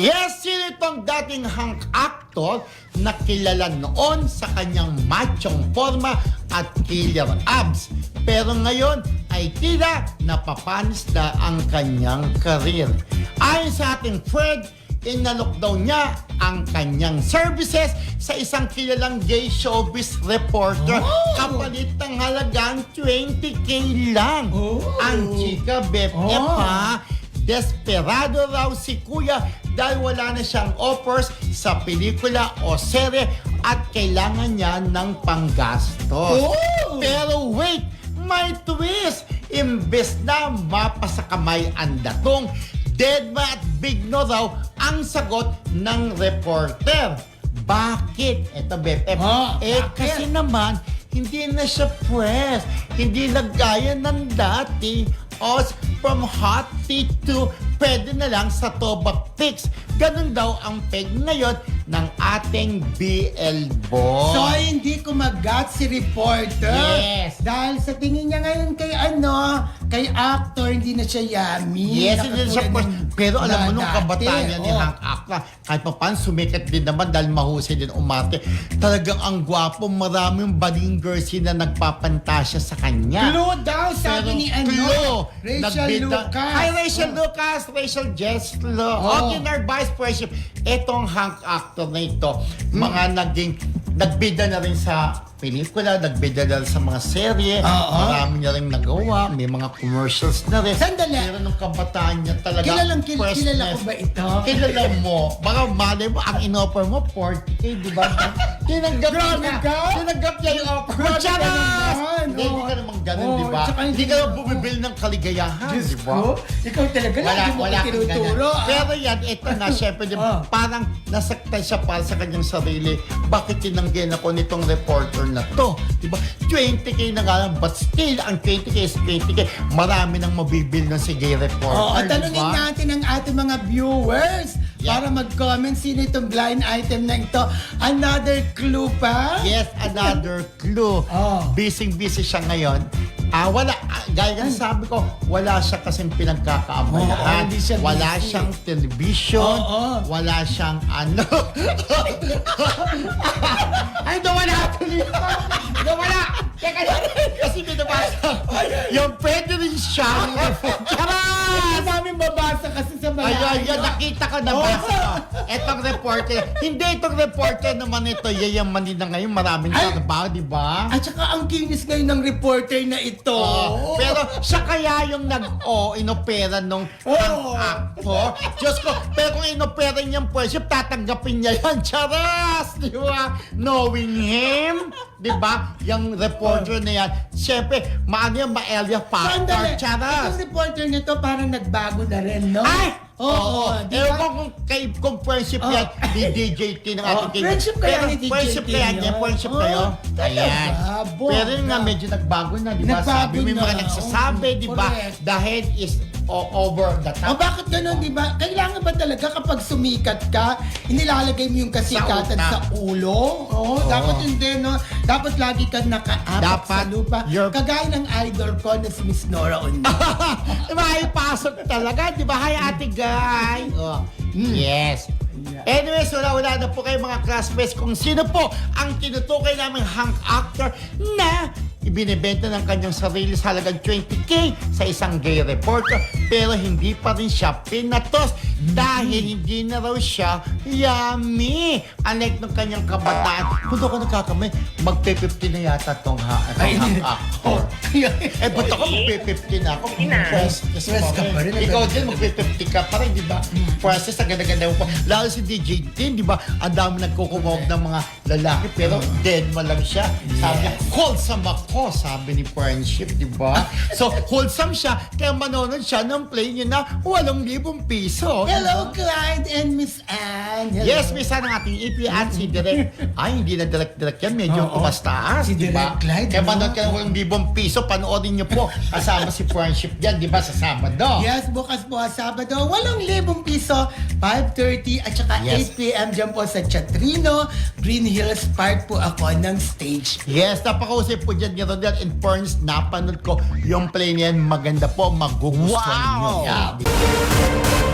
Yes, sino itong dating hunk actor na kilala noon sa kanyang machong forma at killer abs. Pero ngayon ay tila napapanis na ang kanyang karir. Ayon sa ating Fred, inalok daw niya ang kanyang services sa isang kilalang gay showbiz reporter Oh! kapalit ng halagang 20k lang. Oh! Ang chika BFF Oh! ha, desperado raw si Kuya dahil wala na siyang offers sa pelikula o serye at kailangan niya ng panggastos. Oh! Pero wait, may twist! Imbes na mapasa kamay ang datong, dead ma at big no raw ang sagot ng reporter. Bakit? Ito, BFF. Oh, eh, bakit? kasi naman, hindi na siya press. Hindi na gaya ng dati. O, from hot tea to pwede na lang sa Toba Picks. Ganun daw ang peg ngayon ng ating BL boy. So, hindi kumagat si reporter. Yes. Dahil sa tingin niya ngayon kay ano, kay actor, hindi na siya yummy. Yes, hindi na siya Nakatulad press. ng Pero alam mo, nung kabataan niya ni Oh. Hank Akra, kahit pa paano, sumikat din naman dahil mahusay din umarte. Talagang ang gwapo, maraming baling girls na nagpapantasya sa kanya. Clue daw, sabi ni ano, Clue. Rachel Lucas. Hi, Rachel Lucas, Rachel Jeslo. Oh. Okay, our vice president. Etong Hank actor na ito, mga naging, nagbida na rin sa pelikula, nagbida na rin sa mga serye, Oo. marami na rin nagawa, may mga commercials na rin. Sandali. Pero nung kabataan niya talaga, Kilalang kil- kilala ko ba ito? Kilala mo. Baka mali mo, ang inoffer mo, 40k, di ba? Tinanggap Grabe niya. ka? Tinanggap niya yung offer. Ka ganun, di ba? tsaka Hindi hindi ka naman mo- bumibili ng kaligayahan, Diyos di ba? ikaw talaga Wala, lagi mo wala ko kang tinuturo. ganyan. ah. Pero yan, ito na, syempre, di ba, Ah. parang nasaktan siya para sa kanyang sarili. Bakit tinanggihan ako nitong reporter na to? Di ba? 20k na nga lang, but still, ang 20k is 20k. Marami nang mabibil ng si gay reporter, Oo, di tanungin ba? natin ang ating mga viewers Yeah. para mag-comment sino itong blind item na ito. Another clue pa? Yes, another clue. Oh. Busy-busy siya ngayon. Ah, wala, ah, gaya ng sabi ko, wala siya kasing pinagkakaabalahan. Oo, hindi siya wala busy. siyang television. Oo. Wala siyang ano. Ay, nawala tuloy. nawala. Teka lang. Kasi binabasa. Yung pwede rin siya. Hindi Charas! namin babasa kasi sa mga Ayun, yun, nakita ko na ba? Oo. Etong reporter. Hindi itong reporter naman ito. Yayamanin na ngayon. Maraming Ay. trabaho, di ba? At saka ang kinis ngayon ng reporter na ito. Oo. pero siya kaya yung nag-o, inopera nung ang actor. Diyos ko, pero kung inopera niyang pwesto, tatanggapin niya yan. Charas! Di ba? Knowing him, di ba? Yung reporter na yan. Siyempre, maano yan, ma-Elia. Sandali, Charas! itong reporter nito parang nagbago na rin, no? Ay! Oo, di Ewan ba? ko kung, kay, kung friendship Oh. yan ni DJ T ng Oh, ating kaibigan. friendship kaya Pero ni DJ friendship T kaya yun? niya, friendship Oh, kayo. talaga? Ayan. Bongga. Pero yun nga, medyo nagbago na, di ba? Nagbago Sabi may mga na. nagsasabi, Oh, di ba? correct. Head is o- over the O top. bakit ganun, di ba? Kailangan ba talaga kapag sumikat ka, inilalagay mo yung kasikatan Sa sa, ulo? Oo, dapat hindi, no? Dapat lagi ka nakaapak Dapat sa lupa. you're- Kagaya ng idol ko na si Miss Nora Ondi. May pasok talaga, di ba? Hi, ate guy. Oh. Yes. Anyways, wala-wala na po kayo mga classmates kung sino po ang tinutukoy naming hunk actor na ibinibenta ng kanyang sarili sa halagang 20k sa isang gay reporter pero hindi pa rin siya pinatos dahil hindi na raw siya yummy. Unlike ng kanyang kabataan, kung ako nagkakamay, magpe-50 na yata tong ha, Ay, hunk oh. Eh, ba't ako magpe-50 na ako? Press, Press ka pa rin. Ikaw din, magpe-50 ka pa rin, di ba? Process, ang ganda-ganda mo pa. Lalo si DJ Tin, di ba? Ang dami nagkukumog ng mga lalaki, pero dead mo lang siya. Sabi niya, wholesome ako, sabi ni Friendship, di ba? So, wholesome siya, kaya manonood siya ng play niya na 8,000 piso. Hello, Clyde and Miss Anne. Hello. Yes, may sana ng ating EP at si Direk. Ay, hindi na direct-direct yan. Medyo Oo. tumastaas, Si di ba? Direk Clyde, Kaya no? manood ka ng 8,000 piso, panoorin niyo po. Kasama si Friendship yan, di ba, sa Sabado. Yes, bukas po Sabado, 8,000 piso, 5.30 at saka Yes. 8 p.m. dyan po sa Chatrino, Green Hills Park po ako ng stage. Yes, napakausay po dyan niya ron yan. And Ferns, napanood ko yung play niyan. Maganda po. Magugustuhan wow. niyo. Yeah.